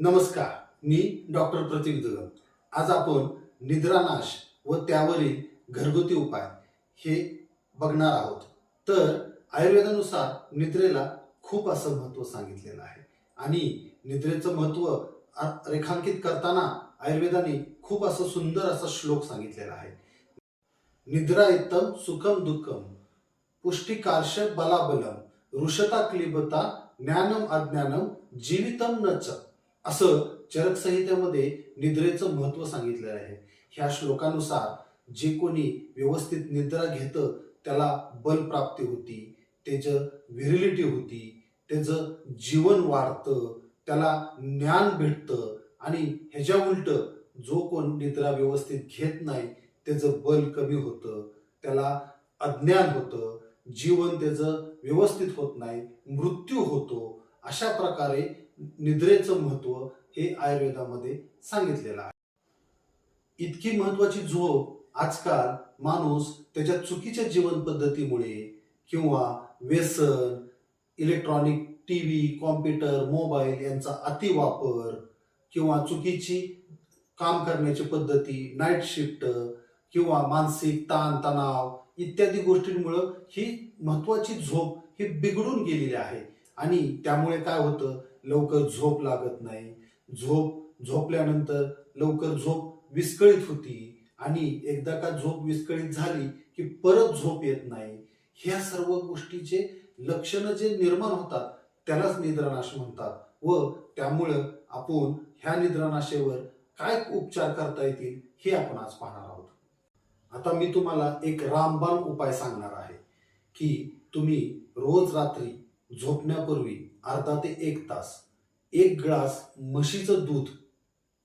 नमस्कार मी डॉक्टर प्रतीक दुगम. आज आपण निद्रानाश व त्यावरील घरगुती उपाय हे बघणार आहोत. तर आयुर्वेदानुसार निद्रेला खूप असं महत्त्व सांगितलेलं आहे. आणि निद्रेचं महत्त्व रेखांकित करताना आयुर्वेदाने खूप असं सुंदर असा श्लोक सांगितलेला आहे. निद्रा इत्तम सुखम दुःखम पुष्टिकार्श बलाबलम ऋषता क्लिबता ज्ञानम अज्ञानम जीवितम नच असं चरक संहितेमध्ये निद्रेचं महत्त्व सांगितलेलं आहे. ह्या श्लोकानुसार जे कोणी व्यवस्थित निद्रा घेतं त्याला बलप्राप्ती होती त्याचं व्हिरिलिटी होती त्याचं जीवन वाढतं त्याला ज्ञान भेटतं आणि ह्याच्या उलट जो कोण निद्रा व्यवस्थित घेत नाही त्याचं बल कमी होतं त्याला अज्ञान होतं जीवन त्याचं व्यवस्थित होत नाही मृत्यू होतो अशा प्रकारे निद्रेचं महत्त्व हे आयुर्वेदामध्ये सांगितलेलं आहे. इतकी महत्वाची झोप आजकाल माणूस त्याच्या चुकीच्या जीवन पद्धतीमुळे किंवा व्यसन electronic T V computer mobile यांचा अतिवापर किंवा चुकीची काम करण्याची पद्धती नाईट शिफ्ट किंवा मानसिक ताण तणाव इत्यादी गोष्टींमुळं ही महत्वाची झोप ही बिघडून गेलेली आहे. आणि त्यामुळे काय होतं? लवकर झोप लागत नाही. झोप झोपल्यानंतर लवकर झोप विस्कळीत होती आणि एकदा का झोप विस्कळीत झाली की परत झोप येत नाही. ह्या सर्व गोष्टीचे लक्षणं जे निर्माण होतात त्यालाच निद्रानाश म्हणतात व त्यामुळं आपण ह्या निद्रानाशेवर काय उपचार करता येतील हे आपण आज पाहणार आहोत. आता मी तुम्हाला एक रामबाण उपाय सांगणार आहे की तुम्ही रोज रात्री झोपण्यापूर्वी अर्धा ते एक तास एक ग्लास म्हशीचं दूध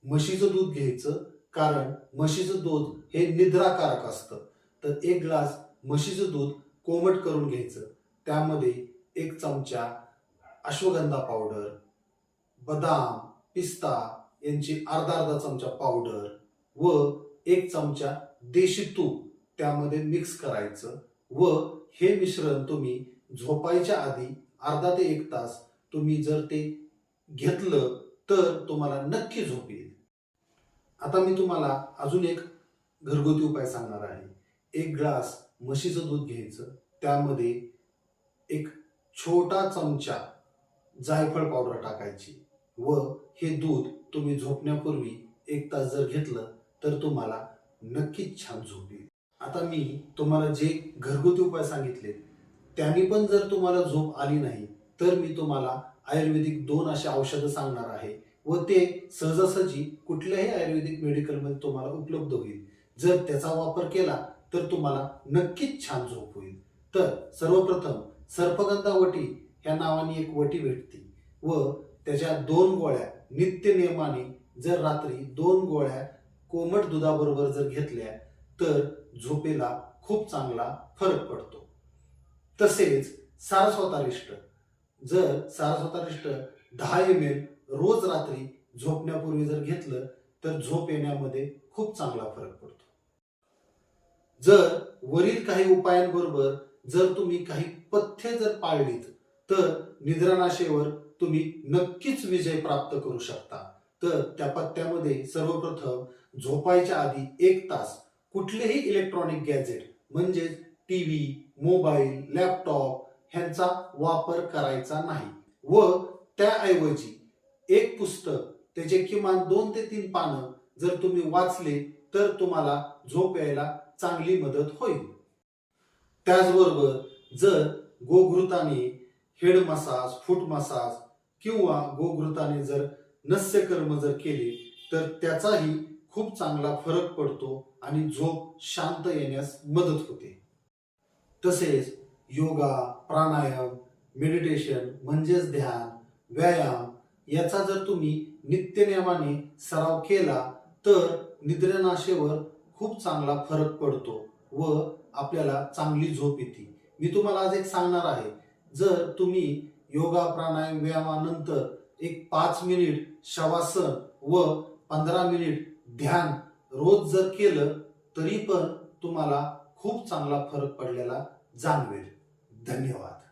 म्हशीचं दूध घ्यायचं कारण म्हशीचं दूध हे निद्राकारक असतं. तर एक ग्लास म्हशीचं दूध कोमट करून घ्यायचं. त्यामध्ये एक चमचा अश्वगंधा पावडर बदाम पिस्ता यांची अर्धा अर्धा चमचा पावडर व एक चमचा देशी तूप त्यामध्ये मिक्स करायचं व हे मिश्रण तुम्ही झोपायच्या आधी अर्धा ते एक तास तुम्ही जर ते घेतलं तर तुम्हाला नक्की झोप येईल. आता मी तुम्हाला अजून एक घरगुती उपाय सांगणार आहे. एक ग्लास म्हशीचं दूध घ्यायचं. त्यामध्ये एक छोटा चमचा जायफळ पावडर टाकायची व हे दूध तुम्ही झोपण्यापूर्वी एक तास जर घेतलं तर तुम्हाला नक्कीच छान झोप येईल. आता मी तुम्हाला जे घरगुती उपाय सांगितले त्यांनी पण जर तुम्हाला झोप आली नाही तर मी तुम्हाला आयुर्वेदिक दोन अशी औषधं सांगणार आहे. व ते सहजासहजी कुठल्याही आयुर्वेदिक मेडिकलमध्ये तुम्हाला उपलब्ध होईल. जर त्याचा वापर केला तर तुम्हाला नक्कीच छान झोप होईल. तर सर्वप्रथम सर्पगंधा वटी ह्या नावाने एक वटी भेटते. व त्याच्या दोन गोळ्या नित्य नियमाने जर रात्री दोन गोळ्या कोमट दुधाबरोबर जर घेतल्या तर झोपेला खूप चांगला फरक पडतो. तसेच सारस्वतारिष्ट जर सारस्वतारिष्ट दहा एम एल रोज रात्री झोपण्यापूर्वी जर घेतलं तर झोप येण्यामध्ये खूप चांगला फरक पडतो. जर वरील काही उपायांबरोबर जर तुम्ही काही पथ्य जर पाळलीत तर निद्रानाशेवर तुम्ही नक्कीच विजय प्राप्त करू शकता. तर त्या पत्त्यामध्ये सर्वप्रथम झोपायच्या आधी एक तास कुठलेही इलेक्ट्रॉनिक गॅजेट म्हणजेच टी व्ही मोबाईल लॅपटॉप ह्यांचा वापर करायचा नाही. व त्याऐवजी एक पुस्तक त्याचे किमान दोन ते तीन पानं जर तुम्ही वाचले तर तुम्हाला झोप यायला चांगली मदत होईल. त्याचबरोबर जर गोघृताने हेड मसाज फूट मसाज किंवा गोघृताने जर नस्यकर्म जर केले तर त्याचाही खूप चांगला फरक पडतो आणि झोप शांत येण्यास मदत होते. तसेच योगा प्राणायाम मेडिटेशन म्हणजेच ध्यान व्यायाम याचा जर तुम्ही नित्यनियमाने सराव केला तर निद्रानाशेवर खूप चांगला फरक पडतो व आपल्याला चांगली झोप येते. मी तुम्हाला आज एक सांगणार आहे. जर तुम्ही योगा प्राणायाम व्यायामानंतर एक पाच मिनिट शवासन व पंधरा मिनिट ध्यान रोज जर केलं तरी पण तुम्हाला खूप चांगला फरक पडलेला जाणवेल धन्यवाद.